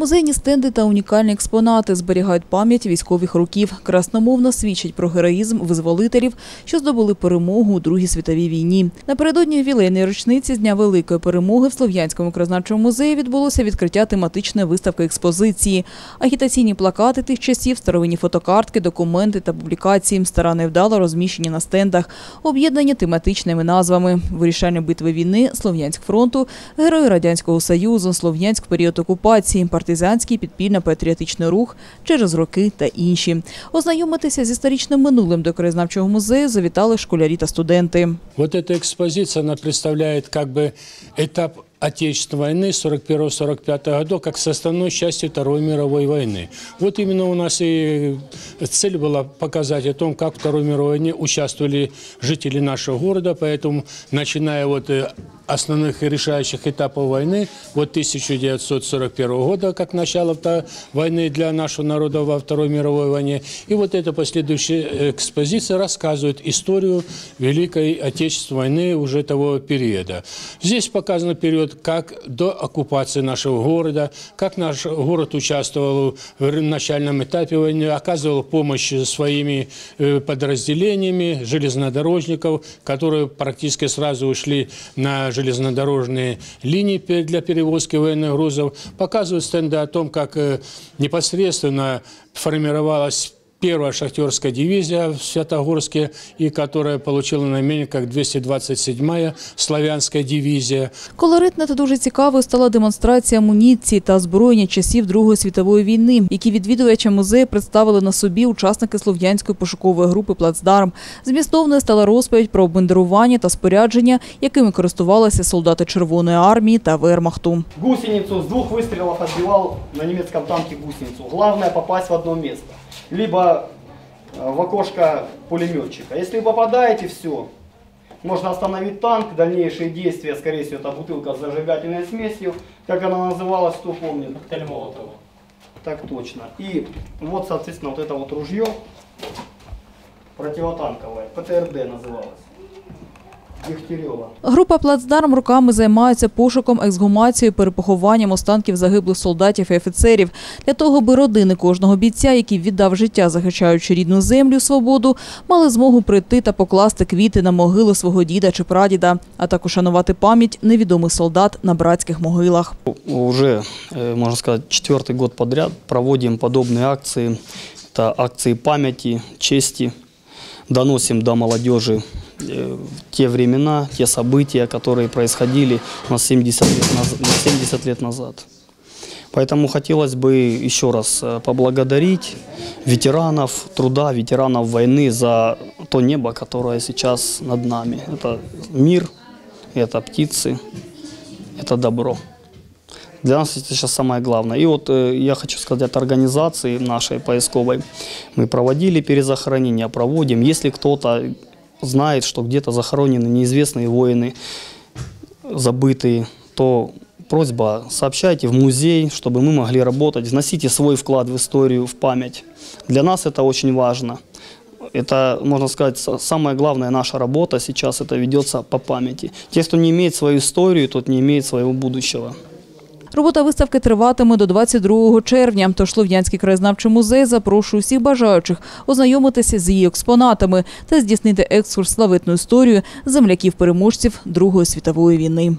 Музейні стенди та унікальні експонати зберігають пам'ять військових років. Красномовно свідчать про героїзм визволителів, що здобули перемогу у Другій світовій війні. Напередодні ювілейної річниці з Дня Великої перемоги в Слов'янському краєзнавчому музеї відбулося відкриття тематичної виставки експозиції. Агітаційні плакати тих часів, старовинні фотокартки, документи та публікації, старанно і вдало розміщені на стендах, об'єднані тематичними назвами «Вирішальні битви війни», «Слов'янськ фронту», «Герої Радянського Союзу», «Слов'янськ період окупації», «Партизанський підпільно-патріотичний рух», «Через роки» та інші. Ознайомитися з історичним минулим до краєзнавчого музею завітали школярі та студенти. Вот эта экспозиция, она представляет как бы этап Отечественной войны 41-45 годов как составной части Второй мировой войны. Вот именно у нас и цель была показать о том, как в Второй мировой войне участвовали жители нашего города, поэтому начиная вот э, основных и решающих этапов войны, вот 1941 года, как начало войны для нашего народа во Второй мировой войне, и вот эта последующая экспозиция рассказывает историю Великой Отечественной войны уже того периода. Здесь показан период как до оккупации нашего города, как наш город участвовал в начальном этапе войны, оказывал помощь своими э, подразделениями железнодорожников, которые практически сразу ушли на железнодорожные линии для перевозки военных грузов. Показывают стенды о том, как э, непосредственно формировалась первая шахтерская дивизия в Святогорске, и которая получила наименее как 227-я славянская дивизия. Колоритна та дуже цікавою стала демонстрація амуніції та озброєння часів Другої світової війни, які відвідувачам музею представили на собі учасники слов'янської пошукової групи «Плацдарм». Змістовною стала розповідь про обмундирування та спорядження, якими користувалися солдати Червоної армії та Вермахту. Гусеницу с двух выстрелов отбивал на немецком танке гусеницу. Главное попасть в одно место. Либо э, в окошко пулеметчика. Если вы попадаете, все. Можно остановить танк, дальнейшие действия, скорее всего, это бутылка с зажигательной смесью. Как она называлась, кто помнит? Коктейль Молотова. Так точно. И вот, соответственно, вот это вот ружье противотанковое, ПТРД называлось. Дегтярева. Група «Плацдарм» роками займається пошуком, ексгумацією, перепохованням останків загиблих солдатів і офіцерів. Для того, аби родини кожного бійця, який віддав життя, захищаючи рідну землю, і свободу, мали змогу прийти та покласти квіти на могилу свого діда чи прадіда, а також шанувати пам'ять невідомих солдат на братських могилах. Уже, э, можно сказать, четвертый год подряд проводим подобные акции. Это акции памяти, чести. Доносим до молодежи э, те времена, те события, которые происходили у нас 70 лет, наз- 70 лет назад. Поэтому хотелось бы еще раз э, поблагодарить ветеранов труда, ветеранов войны за то небо, которое сейчас над нами. Это мир, это птицы, это добро. Для нас это сейчас самое главное. И вот э, я хочу сказать от организации нашей поисковой. Мы проводили перезахоронение, проводим. Если кто-то знает, что где-то захоронены неизвестные воины, забытые, то просьба сообщайте в музей, чтобы мы могли работать, вносите свой вклад в историю, в память. Для нас это очень важно. Это, можно сказать, са- самая главная наша работа сейчас, это ведется по памяти. Те, кто не имеет свою историю, тот не имеет своего будущего. Робота виставки триватиме до 22 червня, тож Слов'янський краєзнавчий музей запрошує всіх бажаючих ознайомитися з її експонатами та здійснити екскурс славетну історію земляків-переможців Другої світової війни.